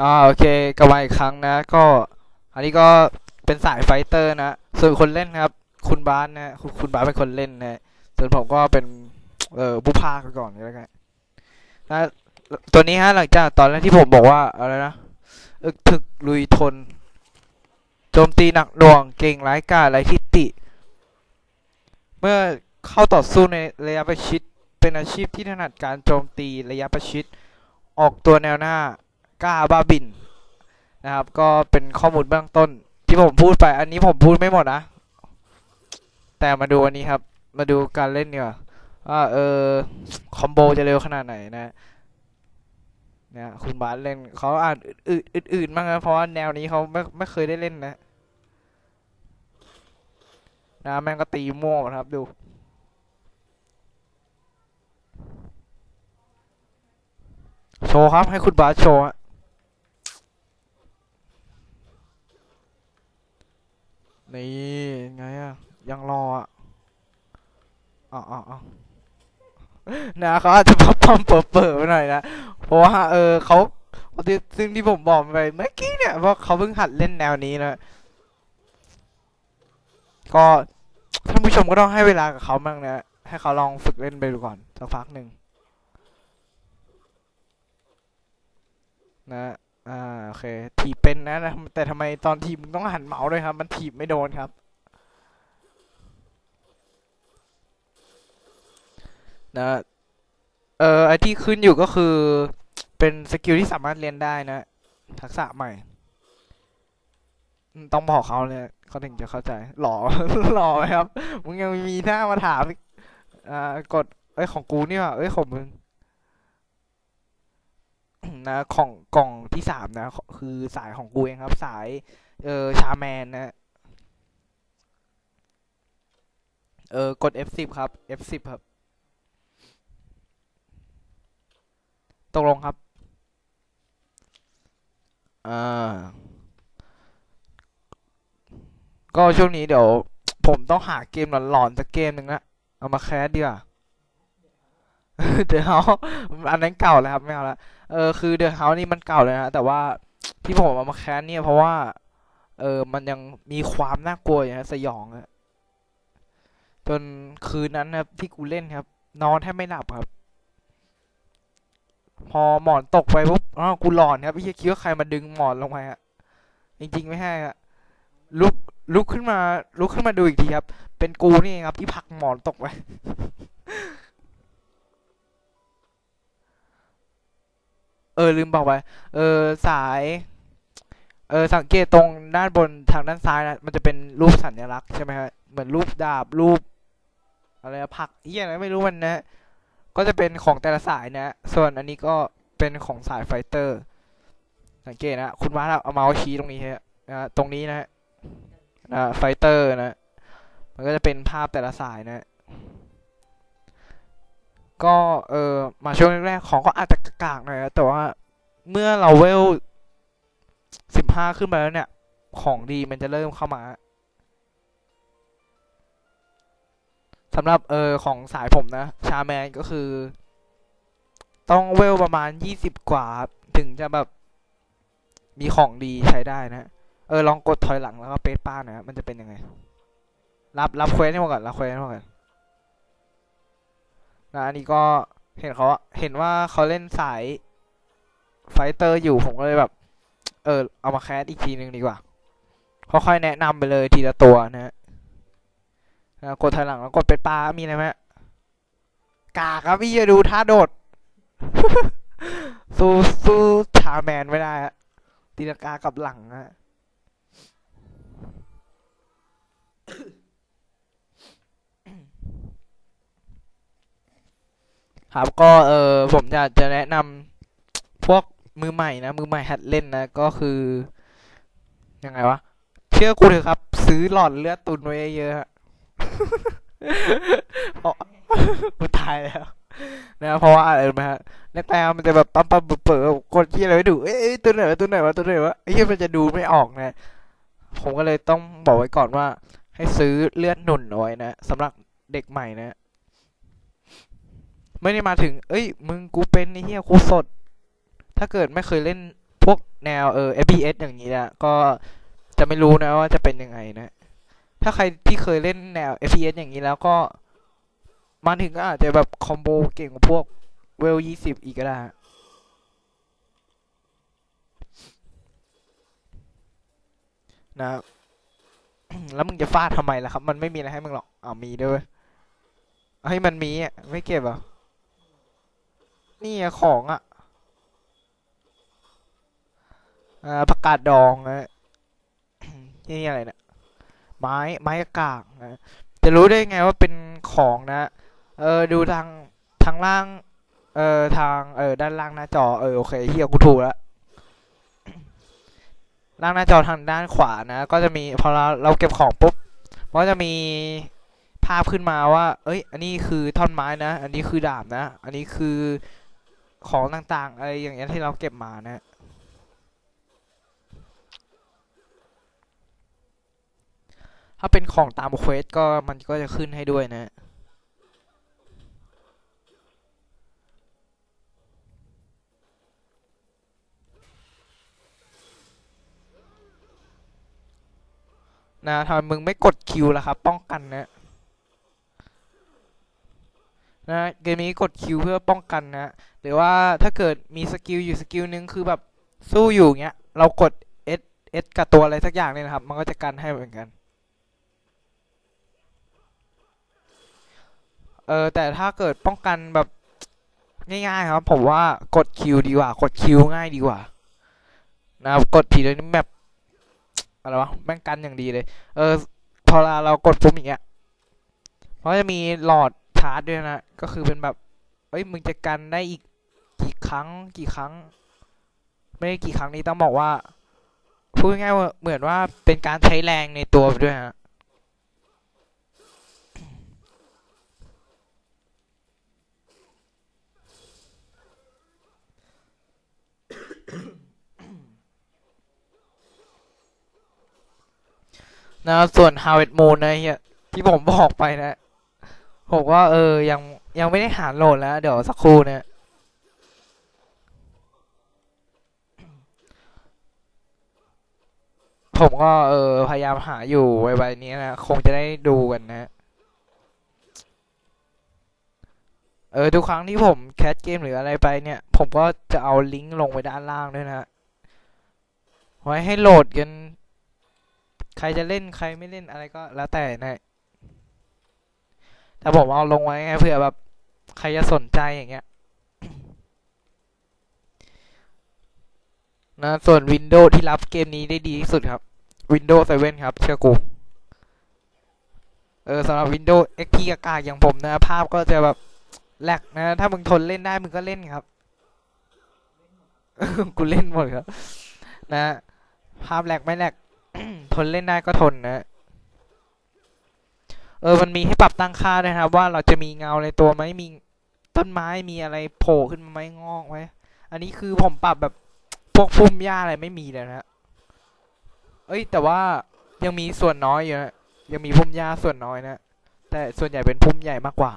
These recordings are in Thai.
อ่าโอเคกลับมาอีกครั้งนะ ก็ อันนี้ก็เป็นสายไฟเตอร์นะ ส่วนคนเล่นครับ คุณบาสนะคุณคุณบาสเป็นคนเล่นนะส่วนผมก็เป็นเอ่อผู้พากก่อนก็แล้วกันนะตัวนี้ฮะหลังจากตอนแรกที่ผมบอกว่าอะไรนะอึกถึกลุยทนโจมตีหนักหน่วงเก่งร้ายกาจไร้ทิฏฐิเมื่อเข้าต่อสู้ในระยะประชิด เป็นอาชีพที่ถนัดการโจมตีระยะประชิด ออกตัวแนวหน้า ก้าบ้าบินนะครับ ก็เป็นข้อมูลเบื้องต้น ที่ผมพูดไป อันนี้ผมพูดไม่หมดนะ แต่มาดูอันนี้ครับ มาดูการเล่นเนี่ยว่าเออคอมโบจะเร็วขนาดไหนนะนี่ยคุณบาสเล่นเขาอ่านอื่นอื่นอื่นบ้างนะเพราะว่าแนวนี้เขาไม่ไม่เคยได้เล่นนะนะแม่งก็ตีมั่วหมดครับดูโชว์ครับให้คุณบาสโชว์ฮะ นี่ไงอะยังรออะอ๋ออ๋อนะเขาอาจจะพับพัมเปิดเปิดไปหน่อยนะเพราะว่าเออเขาซึ่งที่ผมบอกไปเมื่อกี้เนี่ยเพราะเขาเพิ่งหัดเล่นแนวนี้นะก็ท่านผู้ชมก็ต้องให้เวลากับเขาบ้างนะให้เขาลองฝึกเล่นไปดูก่อนสักพักหนึ่งนะ อ่าโอเคถีบเป็นนะนะ แต่ทำไมตอนถีบมึงต้องหันเมาส์ด้วยครับ มันถีบไม่โดนครับ นะเอ่อไอที่ขึ้นอยู่ก็คือเป็นสกิลที่สามารถเรียนได้นะ ทักษะใหม่ ต้องบอกเขาเลยเขาถึงจะเข้าใจ หล่อ หล่อไหมครับ มึงยังมีหน้ามาถามอ่ากด เอ้ยของกูนี่ว่ะเอ้ยของมึง นะของกล่องที่สามนะ คือสายของกูเองครับ สายเออชาแมนนะเออกด F10 ครับ F10 ครับ ตกลงครับอ่าก็ช่วงนี้เดี๋ยว ผมต้องหาเกมหลอนๆสักเกมหนึ่งนะ เอามาแคสดีกว่า เดี๋ยวอันนั้นเก่าแล้วครับไม่เอาละเออคือเดอะเฮานี่มันเก่าเลยนะแต่ว่าที่ผมเอามาแคสเนี่ยเพราะว่า เออมันยังมีความน่ากลัวอย่างนี้สยองอะจนคืนนั้นครับ ที่กูเล่นครับ นอนแทบไม่หลับครับ พอหมอนตกไปปุ๊บอ้าวกูหลอนครับพี่คิดว่าใครมาดึงหมอนลงไปอะจริง ๆ ไม่ใช่อะลุกลุกขึ้นมา ลุกขึ้นมาดูอีกทีครับ เป็นกูนี่เองครับ ที่ผักหมอนตกไป ออลืมบอกไปเออสาย เออสังเกตตรงด้านบนทางด้านซ้ายนะมันจะเป็นรูปสัญลักษณ์ใช่ไหมฮะเหมือนรูปดาบรูป อะไรผักเหียอะไรไม่รู้มันนะ ก็จะเป็นของแต่ละสายนะ ส่วนอันนี้ก็เป็นของสายไฟเตอร์ สังเกตนะ คุณว่าเอาเมาส์ชี้ตรงนี้ฮะนะตรงนี้นะนะไฟเตอร์นะ มันก็จะเป็นภาพแต่ละสายนะ ก็เออมาช่วงแรกๆของก็อาจจะกากๆหน่อยนะแต่ว่าเมื่อเราเวลสิบห้าขึ้นไปแล้วเนี่ย ของดีมันจะเริ่มเข้ามาสำหรับเออของสายผมนะ ชาแมนก็คือ ต้องเวลประมาณยี่สิบกว่า ถึงจะแบบ มีของดีใช้ได้นะ เออ ลองกดถอยหลังแล้วก็เปซป้าหน่อยนะมันจะเป็นยังไง รับรับเควสให้หมดก่อนรับเควสให้หมดก่อน นะอันนี้ก็เห็นเขาเห็นว่าเขาเล่นสายไฟเตอร์อยู่ผมก็เลยแบบ เออ เอามาแคสอีกทีหนึ่งดีกว่า ค่อยๆแนะนำไปเลยทีละตัวนะฮะกดถอยหลังแล้วกดเป็นปลา มีอะไรไหมกากครับพี่จะดูท่าโดด สู้สู้ชาแมนไม่ได้ฮะตีลงกากับหลังฮะ ครับก็เออผมอยากจะแนะนำพวกมือใหม่นะมือใหม่หัดเล่นนะก็คือยังไงวะเชื่อกูเถอะครับ ซื้อหลอดเลือดตุนไว้เยอะๆฮะเพราะกูตายแล้วนะเพราะว่าอะไรรู้ไหมฮะแรกๆมันจะแบบปั๊มปั๊มเปิดๆกดที่อะไรไม่ดูเอ้ยตัวไหนวะตัวไหนวะตัวไหนวะไอ้ที่มันจะดูไม่ออกนะ ผมก็เลยต้องบอกไว้ก่อนว่า ให้ซื้อเลือดหนุนเอาไว้นะสำหรับเด็กใหม่นะ ไม่ได้มาถึง เอ้ย มึงกูเป็นไอ้เหี้ยกูสด ถ้าเกิดไม่เคยเล่นพวกแนวเออ FPS อย่างนี้นะก็จะไม่รู้นะว่าจะเป็นยังไงนะ ถ้าใครที่เคยเล่นแนว FPS อย่างนี้แล้วก็ มาถึงก็อาจจะแบบคอมโบเก่งกว่าพวกเวลยี่สิบอีกก็ได้นะแล้วมึงจะฟาดทำไมล่ะครับ มันไม่มีอะไรให้มึงหรอกอ้าวมีด้วยเวยให้ยมันมีอะ ไม่เก็บอะ นี่ของอะอ่าผักกาดดองนะที่นี่อะไรเนะี่ยไม้ไม้กากนะจะรู้ได้ไงว่าเป็นของนะ เออดูทางทางล่าง เออทาง เออด้านล่างหน้าจอ เออโอเคเฮียกูถูกแล้วล่างหน้าจอทางด้านขวานะ ก็จะมีพอเราเราเก็บของปุ๊บก็จะมีภาพขึ้นมาว่า เอ้ย อันนี้คือท่อนไม้นะ อันนี้คือดาบนะ อันนี้คือ ของต่างๆอะไรอย่างเงี้ยที่เราเก็บมานะถ้าเป็นของตามเควสก็มันก็จะขึ้นให้ด้วยนะนะทำไมมึงไม่กดคิวล่ะครับ ป้องกันนะ นะเกมนี้กดคิวเพื่อป้องกันนะหรือว่าถ้าเกิดมีสกิลอยู่สกิลนึงคือแบบสู้อยู่เงี้ยเรากด S S กับตัวอะไรสักอย่างเนี่ยนะครับ มันก็จะกันให้เหมือนกันเออแต่ถ้าเกิดป้องกันแบบง่ายๆครับ ผมว่ากดคิวดีกว่ากดคิวง่ายดีกว่า นะครับกดทีเลยนี่แบบอะไรวะแม่งกันอย่างดีเลย เออพอเราเรากดปุ่มอย่างเงี้ยเพราะจะมีหลอด ชาร์จด้วยนะ ก็คือเป็นแบบเอ้ยมึงจะกันได้อีกกี่ครั้ง กี่ครั้ง ไม่ได้กี่ครั้งนี้ต้องบอกว่าพูดง่ายๆเหมือนว่าเป็นการใช้แรงในตัวด้วยฮะนะส่วน Harvest Moon นะเฮียที่ผมบอกไปนะ ผมว่าเออยังยังไม่ได้หาโหลดแล้ว เดี๋ยวสักครู่เนี่ยผมก็เออพยายามหาอยู่ไวๆนี้นะคงจะได้ดูกันนะ เออทุกครั้งที่ผมแคสเกมหรืออะไรไปเนี่ย ผมก็จะเอาลิงก์ลงไว้ด้านล่างด้วยนะไว้ให้โหลดกัน ใครจะเล่นใครไม่เล่นอะไรก็แล้วแต่นะ แต่ผมเอาลงไว้ไงเผื่อแบบใครจะสนใจอย่างเงี้ยนะส่วน Windows ที่รับเกมนี้ได้ดีที่สุดครับ Windows 7 ครับ เชื่อกูเออสำหรับ Windows XP กากๆอย่างผมนะ ภาพก็จะแบบแหลกนะ ถ้ามึงทนเล่นได้มึงก็เล่นครับ กูเล่นหมดครับ นะ ภาพแหลกไม่แหลกทนเล่นได้ก็ทนนะ เออมันมีให้ปรับตั้งค่าด้วยนะครับว่าเราจะมีเงาในตัวไหมมีต้นไม้มีอะไรโผล่ขึ้นมาไหมงอกไหมอันนี้คือผมปรับแบบพวกพุ่มหญ้าอะไรไม่มีเลยนะเอ้ย แต่ว่ายังมีส่วนน้อยอยู่นะยังมีพุ่มหญ้าส่วนน้อยนะแต่ส่วนใหญ่เป็นพุ่มใหญ่มากกว่า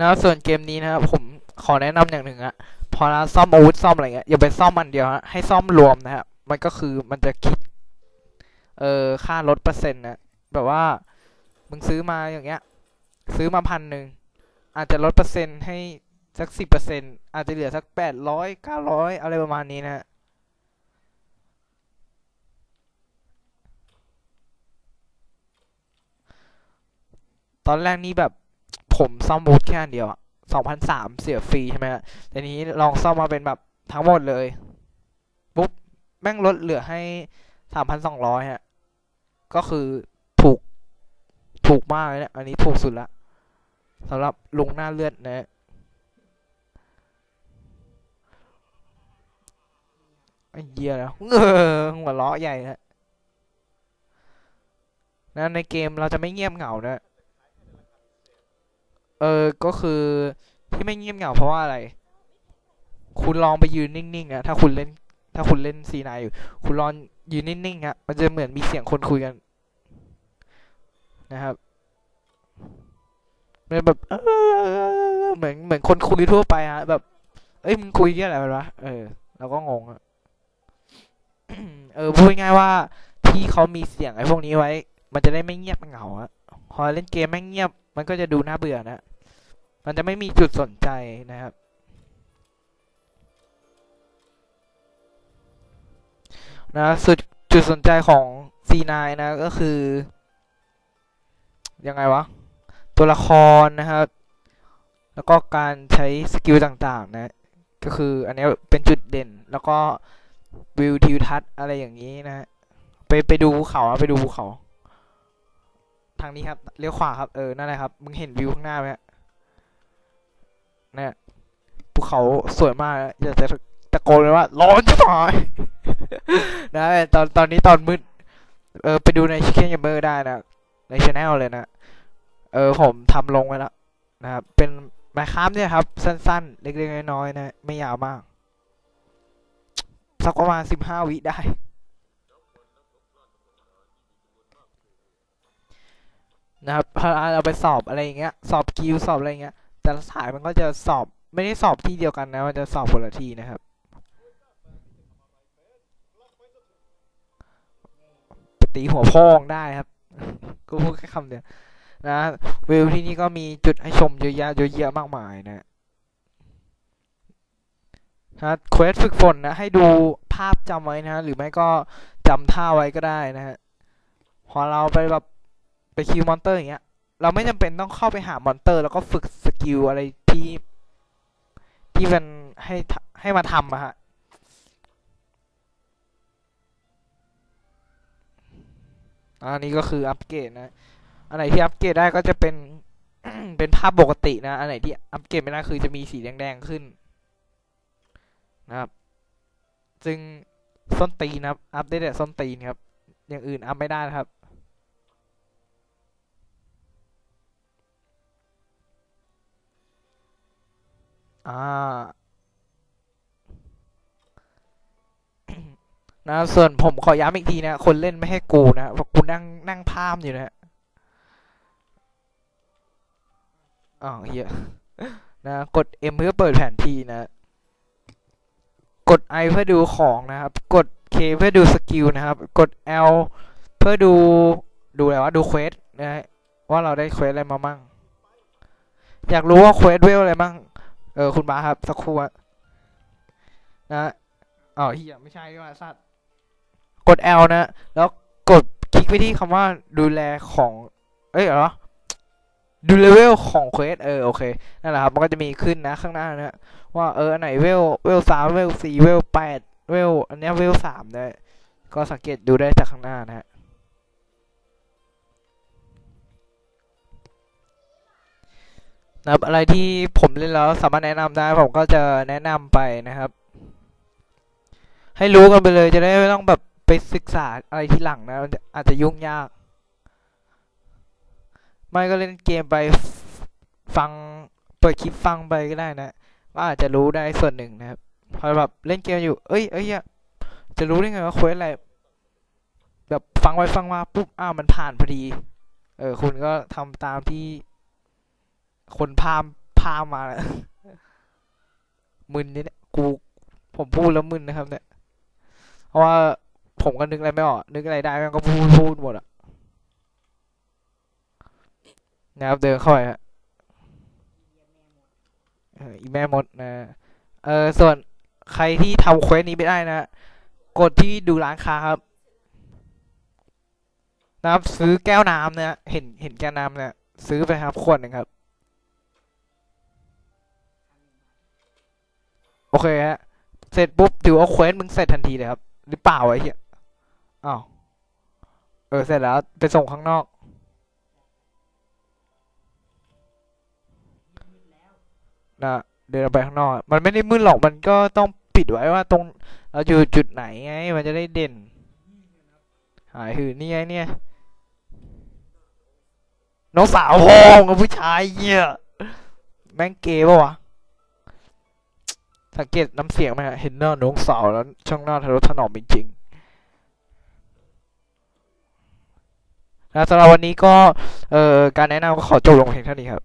นะส่วนเกมนี้นะครับผมขอแนะนำอย่างหนึ่งอะ พอเราซ่อมอาวุธซ่อมอะไรเงี้ยอย่าไปซ่อมมันเดียวฮะให้ซ่อมรวมนะครับมันก็คือมันจะคิด เอ่อค่าลดเปอร์เซ็นต์นะแบบว่ามึงซื้อมาอย่างเงี้ย ซื้อมาพันหนึ่งอาจจะลดเปอร์เซ็นต์ให้สักสิบเปอร์เซ็นต์อาจจะเหลือสักแปดร้อยเก้าร้อยอะไรประมาณนี้นะฮะตอนแรกนี่แบบผมซ่อมอาวุธแค่อันเดียวอะ สองพันสามเสียฟรีใช่ไหมฮะแต่นี้ลองซ่อมมาเป็นแบบทั้งหมดเลย ปุ๊บ แม่งลดเหลือให้สามพันสองร้อยฮะ ก็คือถูก ถูกมากเลยเนะ อันนี้ถูกสุดละสำหรับลุงหน้าเลือดนะไอ้เหี้ยแล้วเงอหัวเราะใหญ่นะนะในเกมเราจะไม่เงียบเหงานะ เออก็คือที่ไม่เงียบเหงาเพราะว่าอะไร คุณลองไปยืนนิ่งๆอะถ้าคุณเล่น ถ้าคุณเล่นซีนายอยู่ คุณลองยืนนิ่งๆอะมันจะเหมือนมีเสียงคนคุยกัน นะครับมันแบบเออเหมือนเหมือนคนคุยทั่วไปฮะแบบ เอ้ยมึงคุยเรี่อะไรมันวะเออเราก็งงอะเออพูดง่ายว่าที่เขามีเสียงไอ้พวกนี้ไว้ มันจะได้ไม่เงียบเหงาอะพอเล่นเกมไม่เงียบ มันก็จะดูน่าเบื่อนะ มันจะไม่มีจุดสนใจนะครับ นะสุดจุดสนใจของ C9 นะก็คือ ยังไงวะ ตัวละครนะครับ แล้วก็การใช้สกิลต่างๆ นะ ก็คืออันนี้เป็นจุดเด่น แล้วก็วิวทิวทัศน์อะไรอย่างนี้นะฮะไปไปดูภูเขาไปดูภูเขา ทางนี้ครับ เลี้ยวขวาครับ เออ นั่นแหละครับ มึงเห็นวิวข้างหน้าไหมฮะ เนี่ยภูเขาสวยมากนะอยากจะตะโกนเลยว่าร้อนจะตายนะตอนตอนนี้ตอนมืดเออไปดูในชิคเก้นเกมเมอร์ได้นะในช anel เลยนะ เออผมทำลงไว้แล้วนะครับ เป็นไมค้ามเนี่ยครับ สั้นๆ เล็กๆ น้อยๆนะ ไม่ยาวมาก สักประมาณสิบห้าวิได้ นะครับพอเราไปสอบอะไรอย่างเงี้ย สอบกิวสอบอะไรอย่างเงี้ย แต่ละสายมันก็จะสอบไม่ได้สอบที่เดียวกันนะ มันจะสอบคนละที่นะครับ ปตีหัวพ่องได้ครับ กูพูดแค่คำเดียวนะวิวที่นี่ก็มีจุดให้ชมเยอะแยะเยอะแยะมากมายนะฮะเควสฝึกฝนนะ ให้ดูภาพจำไว้นะฮะหรือไม่ก็จำท่าไว้ก็ได้นะฮะพอเราไปแบบไปคิวมอนเตอร์อย่างเงี้ย เราไม่จำเป็นต้องเข้าไปหามอนเตอร์ แล้วก็ฝึกสกิลอะไรที่ที่มันให้ให้มาทำอะฮะอันนี้ก็คืออัปเกรดนะ อันไหนที่อัปเกรดได้ก็จะเป็น เป็นภาพปกตินะ อันไหนที่อัปเกรดไม่ได้คือจะมีสีแดงๆขึ้นนะครับ ซึ่งส้นตีนครับ อัพได้แต่ส้นตีนครับ อย่างอื่นอัพไม่ได้นะครับ อ่านะส่วนผมขอย้ำอีกทีนะ คนเล่นไม่ให้กูนะเพราะกูนั่งนั่งพามอยู่นะฮะอ๋อเฮียนะ กด M เพื่อเปิดแผนที่นะ กด I เพื่อดูของนะครับ กด K เพื่อดูสกิลนะครับ กด L เพื่อดูดูอะไรวะ ดูเควสนะฮะว่าเราได้เควสอะไรมามั่ง อยากรู้ว่าเควสเวลอะไรมั่ง เออคุณบาครับ สักครู่นะอ๋อเฮียไม่ใช่ดีกว่าสัตว์กด L นะ แล้วกดคลิกไปที่คำว่าดูแลของ เอ้ยเหรอดูเลเวลของเควสเออโอเคนั่นแหละครับมันก็จะมีขึ้นนะข้างหน้านะว่าเอออันไหนเวลเวลสามเวลสี่เวลแปดเวลอันเนี้ยเวลสามได้ก็สังเกตดูได้จากข้างหน้านะฮะ นะครับอะไรที่ผมเล่นแล้วสามารถแนะนำได้ผมก็จะแนะนำไปนะครับ ให้รู้กันไปเลยจะได้ไม่ต้องแบบไปศึกษาอะไรทีหลังนะอาจจะยุ่งยาก ไม่ก็เล่นเกมไปฟังเปิดคลิปฟังไปก็ได้นะก็อาจจะรู้ได้ส่วนหนึ่งนะครับพอแบบเล่นเกมอยู่ เอ้ยเอ้ยอะจะรู้ได้ไงว่าเควสอะไรแบบฟังไปฟังมาปุ๊บอ้าวมันผ่านพอดี เออคุณก็ทำตามที่ คนพามพามมาแล้วมึนนี่เนี่ยกู ผมพูดแล้วมึนนะครับ เนี่ย เพราะว่าผมก็นึกอะไรไม่ออกนึกอะไรได้มันก็พูดพูดหมดอะนะครับเดินเข้าไปฮะอออีแม่มดนะเออส่วนใครที่ทำเควสนี้ไม่ได้นะกดที่ดูร้านค้าครับ นะครับซื้อแก้วน้ำเนี่ยเห็นเห็นแก้วน้ำเนี่ยซื้อไปครับขวดหนึ่งครับ โอเคฮะ เสร็จปุ๊บถือว่าเควสมึงเสร็จทันทีเลยครับ หรือเปล่าไอ้เหี้ยอ้าวเออเสร็จแล้วไปส่งข้างนอก นะเดินไปข้างนอก มันไม่ได้มืดหรอกมันก็ต้องปิดไว้ว่าตรงเราอยู่จุดไหนไง มันจะได้เด่น หายหือนี่ไงเนี่ยน้องสาวห้องกับผู้ชายเหี้ยแม่งเกย์ปะวะ สังเกตน้ำเสียงไหมฮะเห็นหน้าน้องสาวแล้วช่างหน้าทะลุถนอมจริงๆนะสำหรับวันนี้ก็เอ่อการแนะนำก็ขอจบลงเพียงเท่านี้ครับ